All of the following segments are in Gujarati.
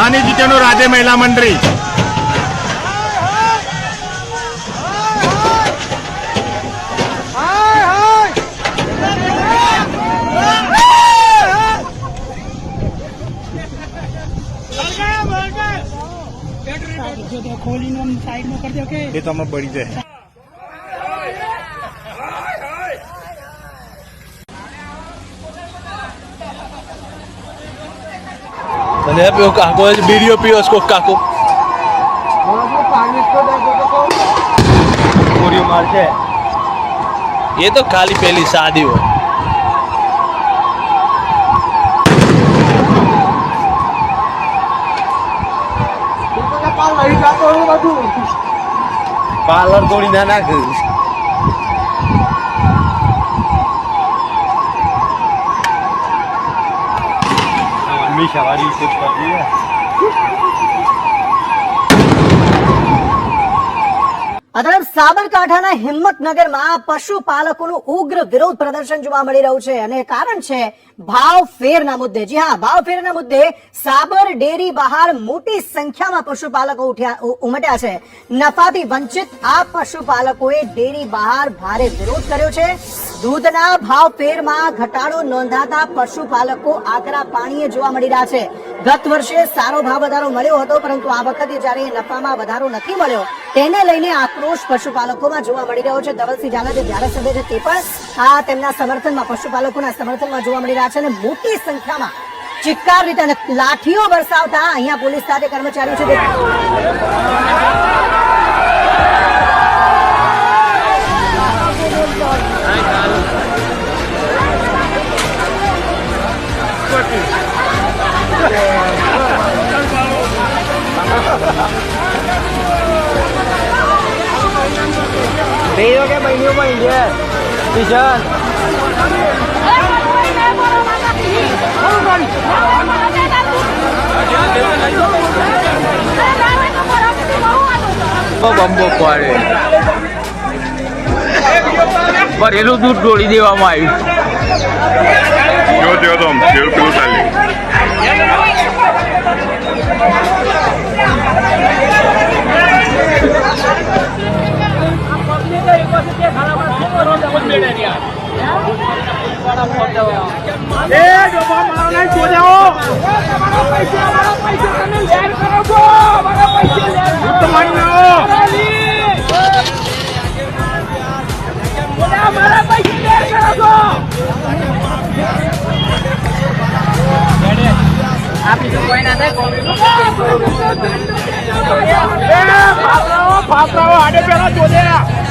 નાની જીટેનું રાજ્ય મહિલા મંડળી. ખોલીને આમ સાઈડમાં કરી દો એ તમે બળી જાય. અને પીઓ કાકો બીડીઓ છે કોક કાકો. પૂરી માર છે. એ તો ખાલી પેલી સાદી હોય. પાર્લર થોડી ના નાખ. મીઠા વાળી છે આ અદરમ સાબરકાંઠાના હિંમતનગરમાં પશુપાલકોનું ઉગ્ર વિરોધ પ્રદર્શન જોવા મળી રહ્યું છે અને કારણ છે ભાવ ફેરના મુદ્દે. જી હા, ભાવ ફેરના મુદ્દે સાબર ડેરી બહાર મોટી સંખ્યામાં પશુપાલકો ઉઠ્યા ઉમટ્યા છે. નફાથી વંચિત આ પશુપાલકોએ ડેરી બહાર ભારે વિરોધ કર્યો છે. દૂધના ભાવ ફેરમાં ઘટાડો નોંધાતા પશુપાલકો આકરા પાણીએ જોવા મળી રહ્યા છે. ગત વર્ષે સારો ભાવ વધારો મળ્યો હતો, પરંતુ આ વખતે જ્યારે નફામાં વધારો નથી મળ્યો, તેને લઈને આક્રોશ પશુપાલકોમાં જોવા મળી રહ્યો છે. ધવલસિંહ ઝાલા જે ધારાસભ્ય છે તે પણ આ તેમના સમર્થનમાં, પશુપાલકોના સમર્થનમાં જોવા મળી રહ્યા છે અને મોટી સંખ્યામાં ચિક્કાર રીતે અને લાઠીઓ વરસાવતા અહીંયા પોલીસ સાથે કર્મચારીઓ છે. તે બંબો પાડે. ભરેલું દૂધ ઢોળી દેવામાં આવ્યું. એ ડોબા મારો કોઈ ના થાય કોમ્પ્યુટર ફાફરાઓ આડે પેલા જોડ્યા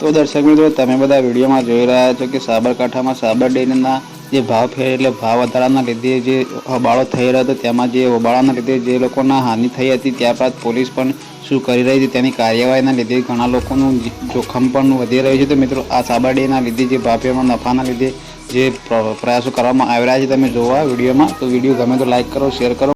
તો દર્શક મિત્રો, તમે બધા વિડીયોમાં જોઈ રહ્યા છો કે સાબરકાંઠામાં સાબર ડેરીના જે ભાવ ફેર એટલે ભાવ વધારાના લીધે જે હોબાળો થઈ રહ્યો હતો, તેમાં જે હોબાળાના લીધે જે લોકોના હાનિ થઈ હતી, ત્યારબાદ પોલીસ પણ શું કરી રહી છે તેની કાર્યવાહીના લીધે ઘણા લોકોનું જોખમ પણ વધી રહ્યું છે. તો મિત્રો, આ સાબર ડેના લીધે જે ભાવ ફેરમાં નફાના લીધે જે પ્રયાસો કરવામાં આવી રહ્યા છે, તમે જોવા વિડીયોમાં. તો વીડિયો ગમે તો લાઈક કરો, શેર કરો.